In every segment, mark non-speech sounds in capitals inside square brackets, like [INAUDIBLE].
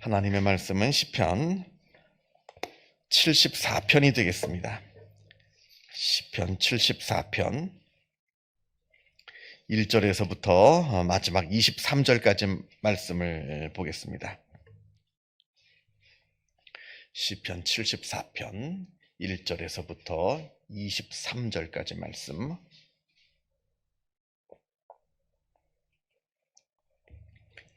하나님의 말씀은 시편 74편이 되겠습니다. 시편 74편 1절에서부터 마지막 23절까지 말씀을 보겠습니다. 시편 74편 1절에서부터 23절까지 말씀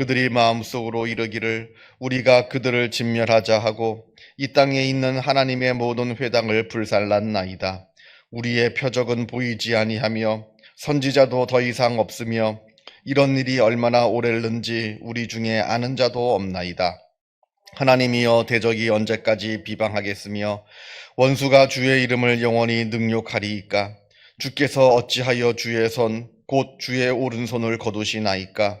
그들이 마음속으로 이르기를 우리가 그들을 진멸하자 하고 이 땅에 있는 하나님의 모든 회당을 불살랐나이다. 우리의 표적은 보이지 아니하며 선지자도 더 이상 없으며 이런 일이 얼마나 오래는지 우리 중에 아는 자도 없나이다. 하나님이여 대적이 언제까지 비방하겠으며 원수가 주의 이름을 영원히 능욕하리이까 주께서 어찌하여 주의 손 곧 주의 오른손을 거두시나이까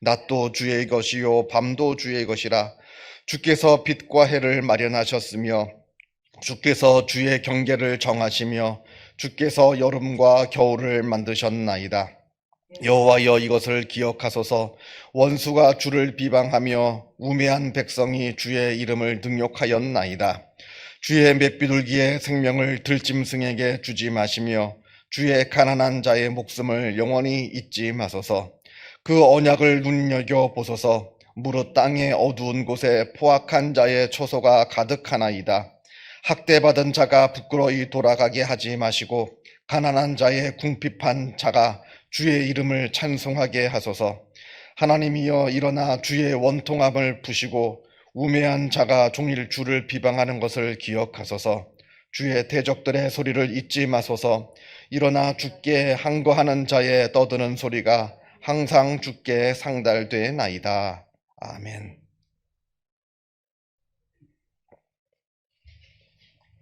낮도 주의 것이요 밤도 주의 것이라 주께서 빛과 해를 마련하셨으며 주께서 주의 경계를 정하시며 주께서 여름과 겨울을 만드셨나이다. 여호와여 이것을 기억하소서 원수가 주를 비방하며 우매한 백성이 주의 이름을 능욕하였나이다. 주의 맷비둘기의 생명을 들짐승에게 주지 마시며 주의 가난한 자의 목숨을 영원히 잊지 마소서. 그 언약을 눈여겨 보소서. 무릇 땅의 어두운 곳에 포악한 자의 초소가 가득하나이다. 학대받은 자가 부끄러이 돌아가게 하지 마시고 가난한 자의 궁핍한 자가 주의 이름을 찬송하게 하소서. 하나님이여 일어나 주의 원통함을 푸시고 우매한 자가 종일 주를 비방하는 것을 기억하소서. 주의 대적들의 소리를 잊지 마소서. 일어나 주께 항거하는 자의 떠드는 소리가 항상 주께 상달되나이다. 아멘.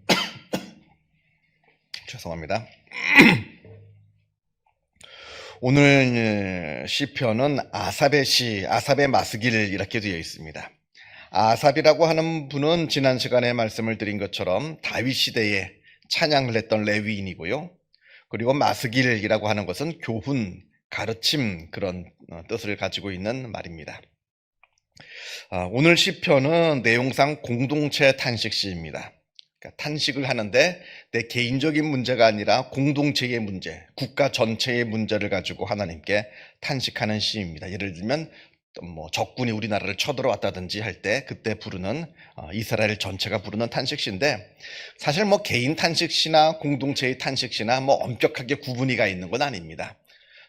[COUGHS] 죄송합니다. [COUGHS] 오늘 시편은 아삽의 시, 아삽의 마스길 이렇게 되어 있습니다. 아삽이라고 하는 분은 지난 시간에 말씀을 드린 것처럼 다윗 시대에 찬양을 했던 레위인이고요. 그리고 마스길이라고 하는 것은 교훈, 가르침 그런 어, 뜻을 가지고 있는 말입니다. 아, 오늘 시편은 내용상 공동체 탄식 시입니다. 그러니까 탄식을 하는데 내 개인적인 문제가 아니라 공동체의 문제, 국가 전체의 문제를 가지고 하나님께 탄식하는 시입니다. 예를 들면 뭐 적군이 우리나라를 쳐들어왔다든지 할 때 그때 부르는 어, 이스라엘 전체가 부르는 탄식시인데 사실 뭐 개인 탄식시나 공동체의 탄식시나 뭐 엄격하게 구분이 가 있는 건 아닙니다.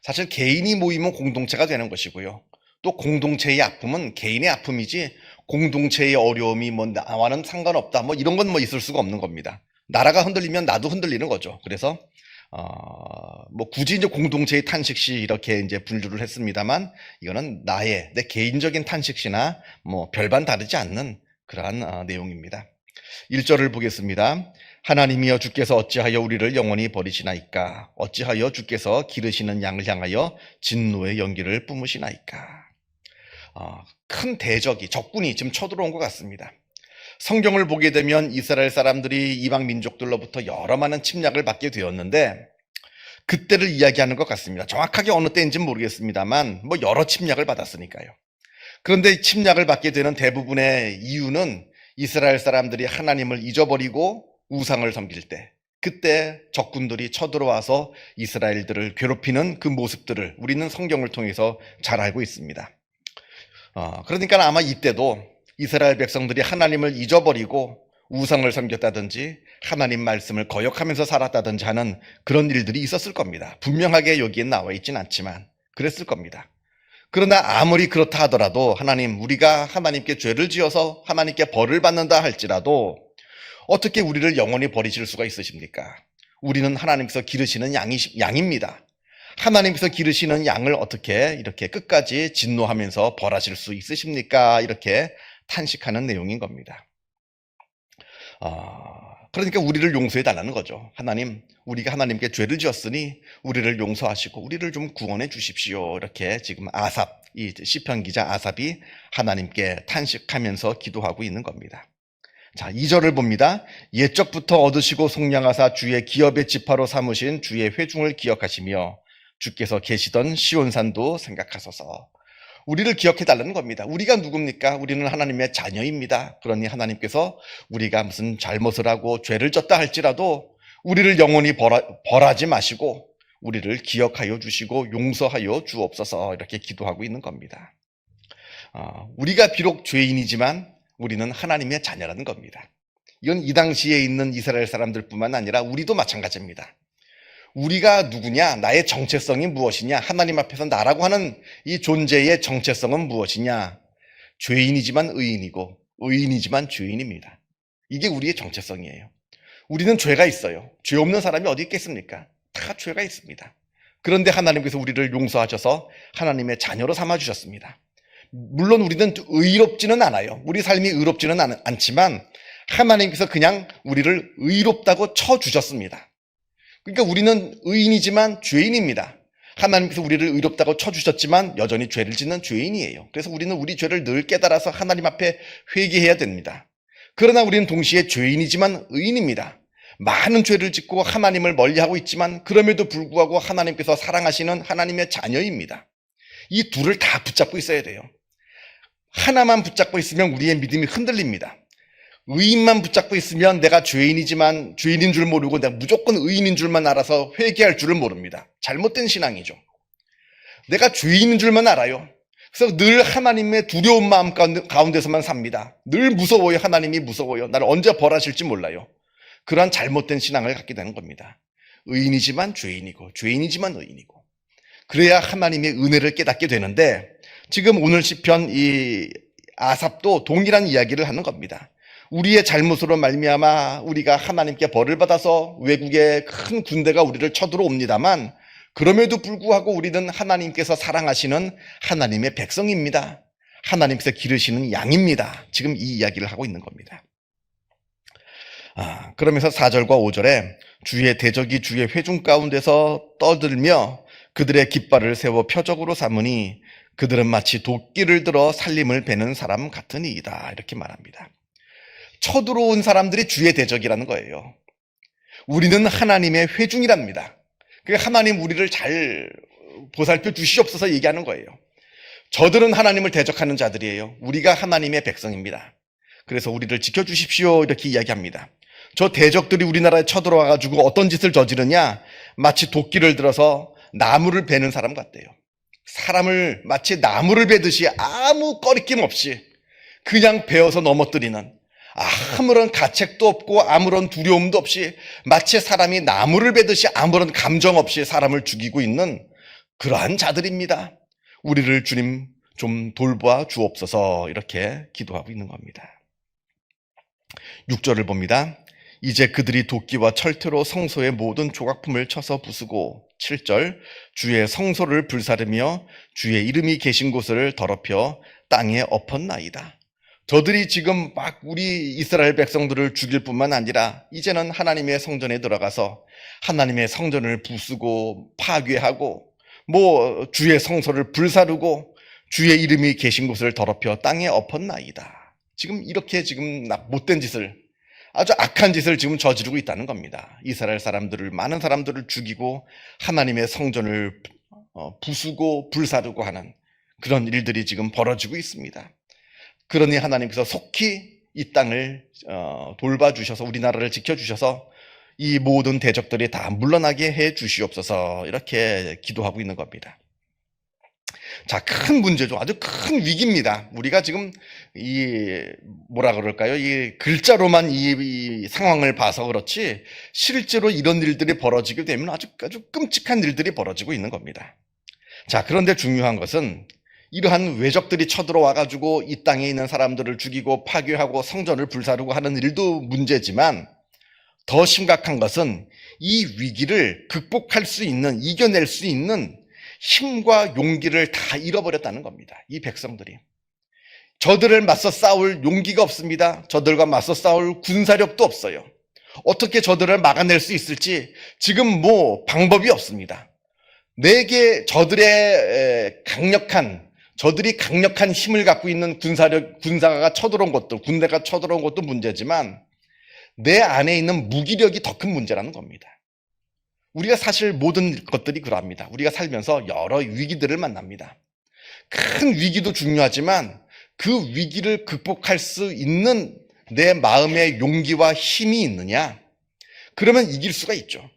사실 개인이 모이면 공동체가 되는 것이고요. 또 공동체의 아픔은 개인의 아픔이지 공동체의 어려움이 뭐 나와는 상관없다 뭐 이런 건 뭐 있을 수가 없는 겁니다. 나라가 흔들리면 나도 흔들리는 거죠. 그래서 어, 뭐 굳이 이제 공동체의 탄식시 이렇게 이제 분류를 했습니다만 이거는 나의 내 개인적인 탄식시나 뭐 별반 다르지 않는 그러한 어, 내용입니다. 1절을 보겠습니다. 하나님이여 주께서 어찌하여 우리를 영원히 버리시나이까 어찌하여 주께서 기르시는 양을 향하여 진노의 연기를 뿜으시나이까 어, 큰 대적이 적군이 지금 쳐들어온 것 같습니다. 성경을 보게 되면 이스라엘 사람들이 이방 민족들로부터 여러 많은 침략을 받게 되었는데 그때를 이야기하는 것 같습니다. 정확하게 어느 때인지는 모르겠습니다만 뭐 여러 침략을 받았으니까요. 그런데 침략을 받게 되는 대부분의 이유는 이스라엘 사람들이 하나님을 잊어버리고 우상을 섬길 때 그때 적군들이 쳐들어와서 이스라엘들을 괴롭히는 그 모습들을 우리는 성경을 통해서 잘 알고 있습니다. 어, 그러니까 아마 이때도 이스라엘 백성들이 하나님을 잊어버리고 우상을 섬겼다든지 하나님 말씀을 거역하면서 살았다든지 하는 그런 일들이 있었을 겁니다. 분명하게 여기에 나와 있진 않지만 그랬을 겁니다. 그러나 아무리 그렇다 하더라도 하나님, 우리가 하나님께 죄를 지어서 하나님께 벌을 받는다 할지라도 어떻게 우리를 영원히 버리실 수가 있으십니까? 우리는 하나님께서 기르시는 양이, 양입니다. 하나님께서 기르시는 양을 어떻게 이렇게 끝까지 진노하면서 벌하실 수 있으십니까? 이렇게 탄식하는 내용인 겁니다. 아, 그러니까 우리를 용서해 달라는 거죠. 하나님, 우리가 하나님께 죄를 지었으니 우리를 용서하시고 우리를 좀 구원해 주십시오. 이렇게 지금 아삽, 이 시편 기자 아삽이 하나님께 탄식하면서 기도하고 있는 겁니다. 자, 2절을 봅니다. 옛적부터 얻으시고 속량하사 주의 기업의 지파로 삼으신 주의 회중을 기억하시며 주께서 계시던 시온산도 생각하소서. 우리를 기억해 달라는 겁니다. 우리가 누굽니까? 우리는 하나님의 자녀입니다. 그러니 하나님께서 우리가 무슨 잘못을 하고 죄를 졌다 할지라도 우리를 영원히 벌하, 벌하지 마시고 우리를 기억하여 주시고 용서하여 주옵소서 이렇게 기도하고 있는 겁니다. 어, 우리가 비록 죄인이지만 우리는 하나님의 자녀라는 겁니다. 이건 이 당시에 있는 이스라엘 사람들뿐만 아니라 우리도 마찬가지입니다. 우리가 누구냐? 나의 정체성이 무엇이냐? 하나님 앞에서 나라고 하는 이 존재의 정체성은 무엇이냐? 죄인이지만 의인이고 의인이지만 죄인입니다. 이게 우리의 정체성이에요. 우리는 죄가 있어요. 죄 없는 사람이 어디 있겠습니까? 다 죄가 있습니다. 그런데 하나님께서 우리를 용서하셔서 하나님의 자녀로 삼아 주셨습니다. 물론 우리는 의롭지는 않아요. 우리 삶이 의롭지는 않, 않지만 하나님께서 그냥 우리를 의롭다고 쳐 주셨습니다. 그러니까 우리는 의인이지만 죄인입니다. 하나님께서 우리를 의롭다고 쳐주셨지만 여전히 죄를 짓는 죄인이에요. 그래서 우리는 우리 죄를 늘 깨달아서 하나님 앞에 회개해야 됩니다. 그러나 우리는 동시에 죄인이지만 의인입니다. 많은 죄를 짓고 하나님을 멀리하고 있지만 그럼에도 불구하고 하나님께서 사랑하시는 하나님의 자녀입니다. 이 둘을 다 붙잡고 있어야 돼요. 하나만 붙잡고 있으면 우리의 믿음이 흔들립니다. 의인만 붙잡고 있으면 내가 죄인이지만 죄인인 줄 모르고 내가 무조건 의인인 줄만 알아서 회개할 줄을 모릅니다. 잘못된 신앙이죠. 내가 죄인인 줄만 알아요. 그래서 늘 하나님의 두려운 마음 가운데서만 삽니다. 늘 무서워요. 하나님이 무서워요. 나를 언제 벌하실지 몰라요. 그러한 잘못된 신앙을 갖게 되는 겁니다. 의인이지만 죄인이고 죄인이지만 의인이고 그래야 하나님의 은혜를 깨닫게 되는데 지금 오늘 시편 이 아삽도 동일한 이야기를 하는 겁니다. 우리의 잘못으로 말미암아 우리가 하나님께 벌을 받아서 외국의 큰 군대가 우리를 쳐들어옵니다만 그럼에도 불구하고 우리는 하나님께서 사랑하시는 하나님의 백성입니다. 하나님께서 기르시는 양입니다. 지금 이 이야기를 하고 있는 겁니다. 아, 그러면서 4절과 5절에 주의 대적이 주의 회중 가운데서 떠들며 그들의 깃발을 세워 표적으로 삼으니 그들은 마치 도끼를 들어 살림을 베는 사람 같으니이다. 이렇게 말합니다. 쳐들어온 사람들이 주의 대적이라는 거예요. 우리는 하나님의 회중이랍니다. 그 하나님 우리를 잘 보살펴 주시옵소서 얘기하는 거예요. 저들은 하나님을 대적하는 자들이에요. 우리가 하나님의 백성입니다. 그래서 우리를 지켜주십시오. 이렇게 이야기합니다. 저 대적들이 우리나라에 쳐들어와가지고 어떤 짓을 저지르냐? 마치 도끼를 들어서 나무를 베는 사람 같대요. 사람을 마치 나무를 베듯이 아무 꺼리낌 없이 그냥 베어서 넘어뜨리는 아무런 가책도 없고 아무런 두려움도 없이 마치 사람이 나무를 베듯이 아무런 감정 없이 사람을 죽이고 있는 그러한 자들입니다. 우리를 주님 좀 돌보아 주옵소서 이렇게 기도하고 있는 겁니다. 6절을 봅니다. 이제 그들이 도끼와 철퇴로 성소의 모든 조각품을 쳐서 부수고 7절 주의 성소를 불사르며 주의 이름이 계신 곳을 더럽혀 땅에 엎었나이다. 저들이 지금 막 우리 이스라엘 백성들을 죽일 뿐만 아니라 이제는 하나님의 성전에 들어가서 하나님의 성전을 부수고 파괴하고 뭐 주의 성소를 불사르고 주의 이름이 계신 곳을 더럽혀 땅에 엎었나이다. 지금 이렇게 지금 나- 못된 짓을 아주 악한 짓을 지금 저지르고 있다는 겁니다. 이스라엘 사람들을 많은 사람들을 죽이고 하나님의 성전을 어, 부수고 불사르고 하는 그런 일들이 지금 벌어지고 있습니다. 그러니 하나님께서 속히 이 땅을 어, 돌봐주셔서 우리나라를 지켜주셔서 이 모든 대적들이 다 물러나게 해 주시옵소서 이렇게 기도하고 있는 겁니다. 자, 큰 문제죠. 아주 큰 위기입니다. 우리가 지금 이 뭐라 그럴까요? 이 글자로만 이, 이 상황을 봐서 그렇지 실제로 이런 일들이 벌어지게 되면 아주 아주 끔찍한 일들이 벌어지고 있는 겁니다. 자, 그런데 중요한 것은 이러한 외적들이 쳐들어와 가지고 이 땅에 있는 사람들을 죽이고 파괴하고 성전을 불사르고 하는 일도 문제지만 더 심각한 것은 이 위기를 극복할 수 있는 이겨낼 수 있는 힘과 용기를 다 잃어버렸다는 겁니다. 이 백성들이. 저들을 맞서 싸울 용기가 없습니다. 저들과 맞서 싸울 군사력도 없어요. 어떻게 저들을 막아낼 수 있을지 지금 뭐 방법이 없습니다. 내게 저들의 에, 강력한 저들이 강력한 힘을 갖고 있는 군사력 군사가 쳐들어온 것도 군대가 쳐들어온 것도 문제지만 내 안에 있는 무기력이 더 큰 문제라는 겁니다. 우리가 사실 모든 것들이 그러합니다. 우리가 살면서 여러 위기들을 만납니다. 큰 위기도 중요하지만 그 위기를 극복할 수 있는 내 마음의 용기와 힘이 있느냐? 그러면 이길 수가 있죠.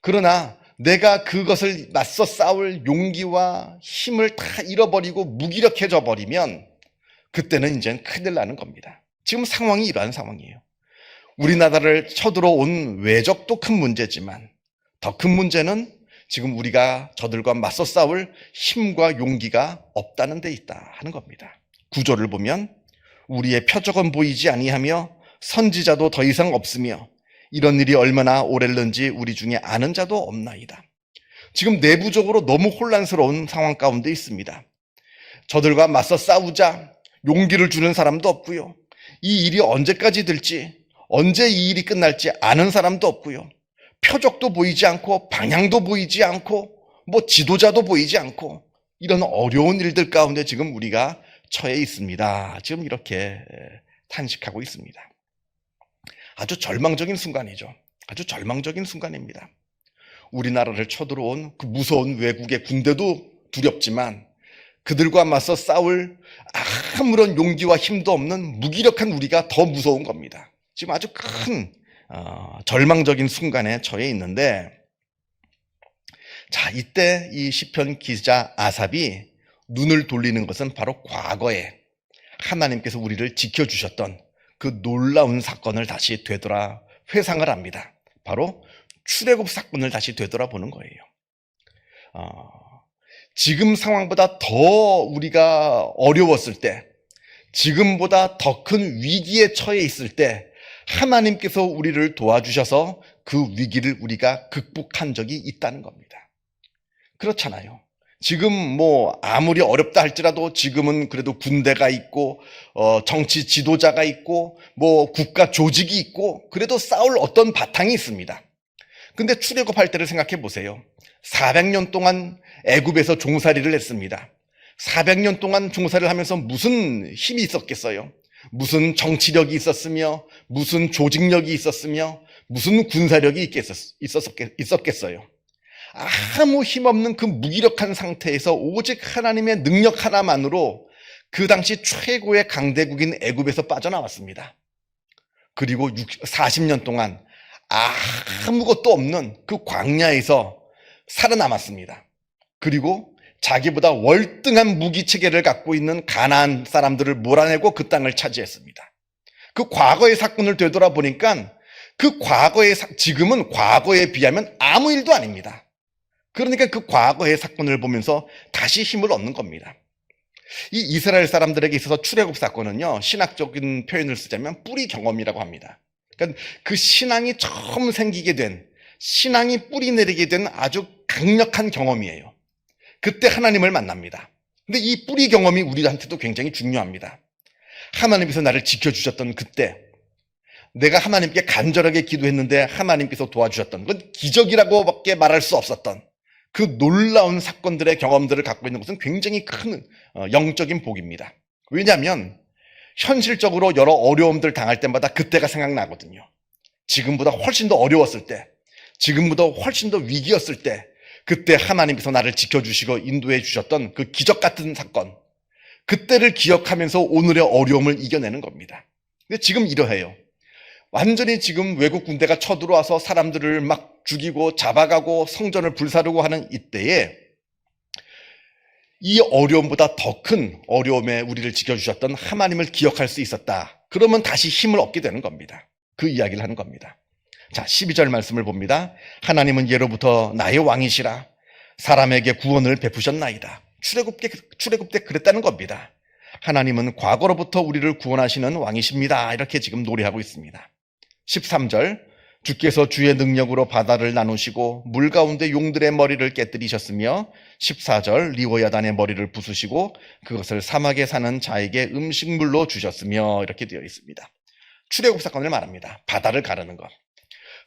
그러나 내가 그것을 맞서 싸울 용기와 힘을 다 잃어버리고 무기력해져 버리면 그때는 이제 큰일 나는 겁니다. 지금 상황이 이러한 상황이에요. 우리나라를 쳐들어온 외적도 큰 문제지만 더 큰 문제는 지금 우리가 저들과 맞서 싸울 힘과 용기가 없다는 데 있다 하는 겁니다. 구조를 보면 우리의 표적은 보이지 아니하며 선지자도 더 이상 없으며 이런 일이 얼마나 오랬는지 우리 중에 아는 자도 없나이다. 지금 내부적으로 너무 혼란스러운 상황 가운데 있습니다. 저들과 맞서 싸우자 용기를 주는 사람도 없고요. 이 일이 언제까지 될지, 언제 이 일이 끝날지 아는 사람도 없고요. 표적도 보이지 않고 방향도 보이지 않고 뭐 지도자도 보이지 않고 이런 어려운 일들 가운데 지금 우리가 처해 있습니다. 지금 이렇게 탄식하고 있습니다. 아주 절망적인 순간이죠. 아주 절망적인 순간입니다. 우리나라를 쳐들어온 그 무서운 외국의 군대도 두렵지만 그들과 맞서 싸울 아무런 용기와 힘도 없는 무기력한 우리가 더 무서운 겁니다. 지금 아주 큰 어, 절망적인 순간에 처해 있는데 자 이때 이 시편 기자 아삽이 눈을 돌리는 것은 바로 과거에 하나님께서 우리를 지켜주셨던 그 놀라운 사건을 다시 되돌아 회상을 합니다. 바로 출애굽 사건을 다시 되돌아보는 거예요. 어, 지금 상황보다 더 우리가 어려웠을 때, 지금보다 더 큰 위기에 처해 있을 때, 하나님께서 우리를 도와주셔서 그 위기를 우리가 극복한 적이 있다는 겁니다. 그렇잖아요. 지금 뭐 아무리 어렵다 할지라도 지금은 그래도 군대가 있고 어 정치 지도자가 있고 뭐 국가 조직이 있고 그래도 싸울 어떤 바탕이 있습니다. 근데 출애굽할 때를 생각해 보세요. 400년 동안 애굽에서 종살이를 했습니다. 400년 동안 종살이를 하면서 무슨 힘이 있었겠어요? 무슨 정치력이 있었으며 무슨 조직력이 있었으며 무슨 군사력이 있었겠어요? 아무 힘없는 그 무기력한 상태에서 오직 하나님의 능력 하나만으로 그 당시 최고의 강대국인 애굽에서 빠져나왔습니다. 그리고 40년 동안 아무것도 없는 그 광야에서 살아남았습니다. 그리고 자기보다 월등한 무기 체계를 갖고 있는 가나안 사람들을 몰아내고 그 땅을 차지했습니다. 그 과거의 사건을 되돌아보니까 그 과거의 지금은 과거에 비하면 아무 일도 아닙니다. 그러니까 그 과거의 사건을 보면서 다시 힘을 얻는 겁니다. 이 이스라엘 사람들에게 있어서 출애굽 사건은요 신학적인 표현을 쓰자면 뿌리 경험이라고 합니다. 그러니까 그 신앙이 처음 생기게 된 신앙이 뿌리 내리게 된 아주 강력한 경험이에요. 그때 하나님을 만납니다. 근데 이 뿌리 경험이 우리한테도 굉장히 중요합니다. 하나님께서 나를 지켜주셨던 그때 내가 하나님께 간절하게 기도했는데 하나님께서 도와주셨던 건 기적이라고밖에 말할 수 없었던 그 놀라운 사건들의 경험들을 갖고 있는 것은 굉장히 큰 어, 영적인 복입니다. 왜냐하면 현실적으로 여러 어려움들 당할 때마다 그때가 생각나거든요. 지금보다 훨씬 더 어려웠을 때, 지금보다 훨씬 더 위기였을 때, 그때 하나님께서 나를 지켜주시고 인도해 주셨던 그 기적 같은 사건, 그때를 기억하면서 오늘의 어려움을 이겨내는 겁니다. 근데 지금 이러해요. 완전히 지금 외국 군대가 쳐들어와서 사람들을 막 죽이고 잡아가고 성전을 불사르고 하는 이때에 이 어려움보다 더 큰 어려움에 우리를 지켜주셨던 하나님을 기억할 수 있었다. 그러면 다시 힘을 얻게 되는 겁니다. 그 이야기를 하는 겁니다. 자, 12절 말씀을 봅니다. 하나님은 예로부터 나의 왕이시라 사람에게 구원을 베푸셨나이다. 출애굽 때, 출애굽 때 그랬다는 겁니다. 하나님은 과거로부터 우리를 구원하시는 왕이십니다. 이렇게 지금 노래하고 있습니다. 13절 주께서 주의 능력으로 바다를 나누시고 물 가운데 용들의 머리를 깨뜨리셨으며 14절 리오야단의 머리를 부수시고 그것을 사막에 사는 자에게 음식물로 주셨으며 이렇게 되어 있습니다. 출애굽 사건을 말합니다. 바다를 가르는 것.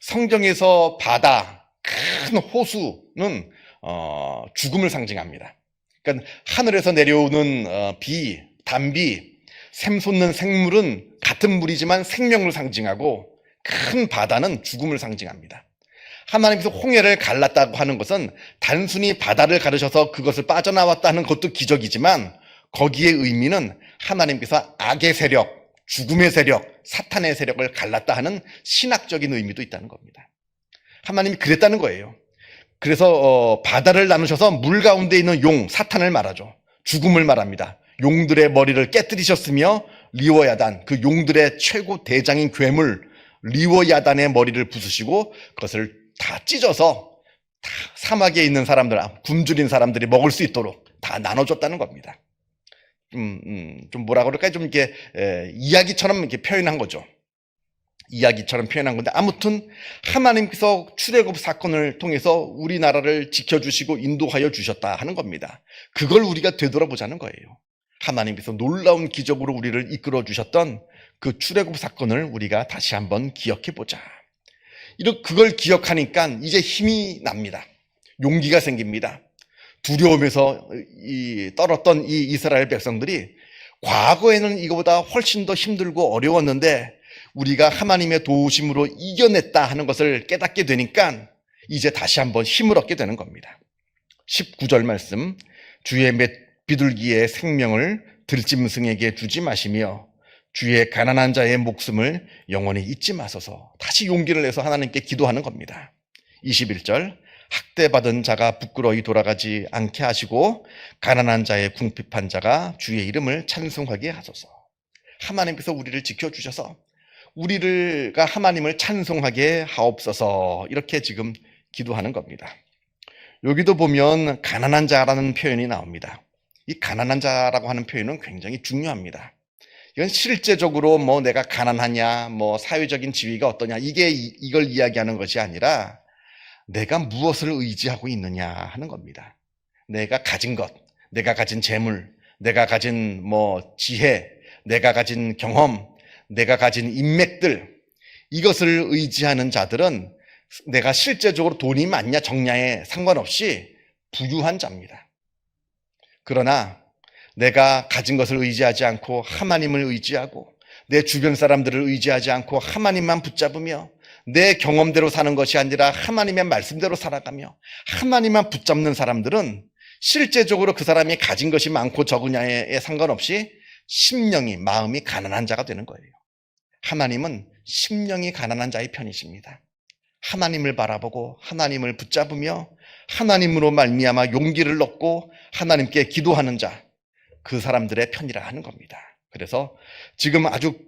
성경에서 바다, 큰 호수는 어, 죽음을 상징합니다. 그러니까 하늘에서 내려오는 어, 비, 단비, 샘솟는 생물은 같은 물이지만 생명을 상징하고 큰 바다는 죽음을 상징합니다. 하나님께서 홍해를 갈랐다고 하는 것은 단순히 바다를 가르셔서 그것을 빠져나왔다는 것도 기적이지만 거기에 의미는 하나님께서 악의 세력, 죽음의 세력, 사탄의 세력을 갈랐다 하는 신학적인 의미도 있다는 겁니다. 하나님이 그랬다는 거예요. 그래서 어, 바다를 나누셔서 물 가운데 있는 용, 사탄을 말하죠. 죽음을 말합니다. 용들의 머리를 깨뜨리셨으며 리워야단, 그 용들의 최고 대장인 괴물 리워야단의 머리를 부수시고 그것을 다 찢어서 다 사막에 있는 사람들, 굶주린 사람들이 먹을 수 있도록 다 나눠줬다는 겁니다. 음, 음, 좀 뭐라 그럴까요? 좀 이렇게 에, 이야기처럼 이렇게 표현한 거죠. 이야기처럼 표현한 건데 아무튼 하나님께서 출애굽 사건을 통해서 우리나라를 지켜주시고 인도하여 주셨다 하는 겁니다. 그걸 우리가 되돌아보자는 거예요. 하나님께서 놀라운 기적으로 우리를 이끌어 주셨던 그 출애굽 사건을 우리가 다시 한번 기억해 보자. 이렇게 그걸 기억하니까 이제 힘이 납니다. 용기가 생깁니다. 두려움에서 이 떨었던 이 이스라엘 백성들이 과거에는 이거보다 훨씬 더 힘들고 어려웠는데 우리가 하나님의 도우심으로 이겨냈다 하는 것을 깨닫게 되니까 이제 다시 한번 힘을 얻게 되는 겁니다. 19절 말씀 주의 몇 비둘기의 생명을 들짐승에게 주지 마시며 주의 가난한 자의 목숨을 영원히 잊지 마소서 다시 용기를 내서 하나님께 기도하는 겁니다. 21절 학대받은 자가 부끄러이 돌아가지 않게 하시고 가난한 자의 궁핍한 자가 주의 이름을 찬송하게 하소서. 하나님께서 우리를 지켜 주셔서 우리를가 하나님을 찬송하게 하옵소서 이렇게 지금 기도하는 겁니다. 여기도 보면 가난한 자라는 표현이 나옵니다. 이 가난한 자라고 하는 표현은 굉장히 중요합니다. 이건 실제적으로 뭐 내가 가난하냐, 뭐 사회적인 지위가 어떠냐, 이게 이- 이걸 이야기하는 것이 아니라 내가 무엇을 의지하고 있느냐 하는 겁니다. 내가 가진 것, 내가 가진 재물, 내가 가진 뭐 지혜, 내가 가진 경험, 내가 가진 인맥들, 이것을 의지하는 자들은 내가 실제적으로 돈이 많냐 적냐에 상관없이 부유한 자입니다. 그러나 내가 가진 것을 의지하지 않고 하나님을 의지하고 내 주변 사람들을 의지하지 않고 하나님만 붙잡으며 내 경험대로 사는 것이 아니라 하나님의 말씀대로 살아가며 하나님만 붙잡는 사람들은 실제적으로 그 사람이 가진 것이 많고 적으냐에 상관없이 심령이 마음이 가난한 자가 되는 거예요. 하나님은 심령이 가난한 자의 편이십니다. 하나님을 바라보고 하나님을 붙잡으며 하나님으로 말미암아 용기를 얻고 하나님께 기도하는 자, 그 사람들의 편이라 하는 겁니다. 그래서 지금 아주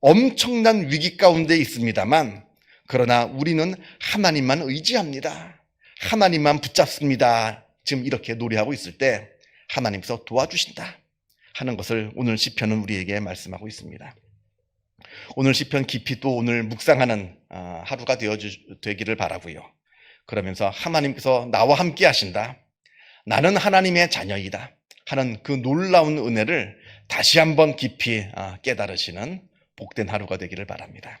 엄청난 위기 가운데 있습니다만 그러나 우리는 하나님만 의지합니다. 하나님만 붙잡습니다. 지금 이렇게 노래하고 있을 때 하나님께서 도와주신다 하는 것을 오늘 시편은 우리에게 말씀하고 있습니다. 오늘 시편 깊이 또 오늘 묵상하는 아, 하루가 되어 되기를 바라고요. 그러면서 하나님께서 나와 함께 하신다. 나는 하나님의 자녀이다. 하는 그 놀라운 은혜를 다시 한번 깊이 아, 깨달으시는 복된 하루가 되기를 바랍니다.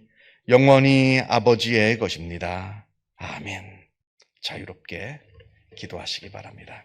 영원히 아버지의 것입니다. 아멘. 자유롭게 기도하시기 바랍니다.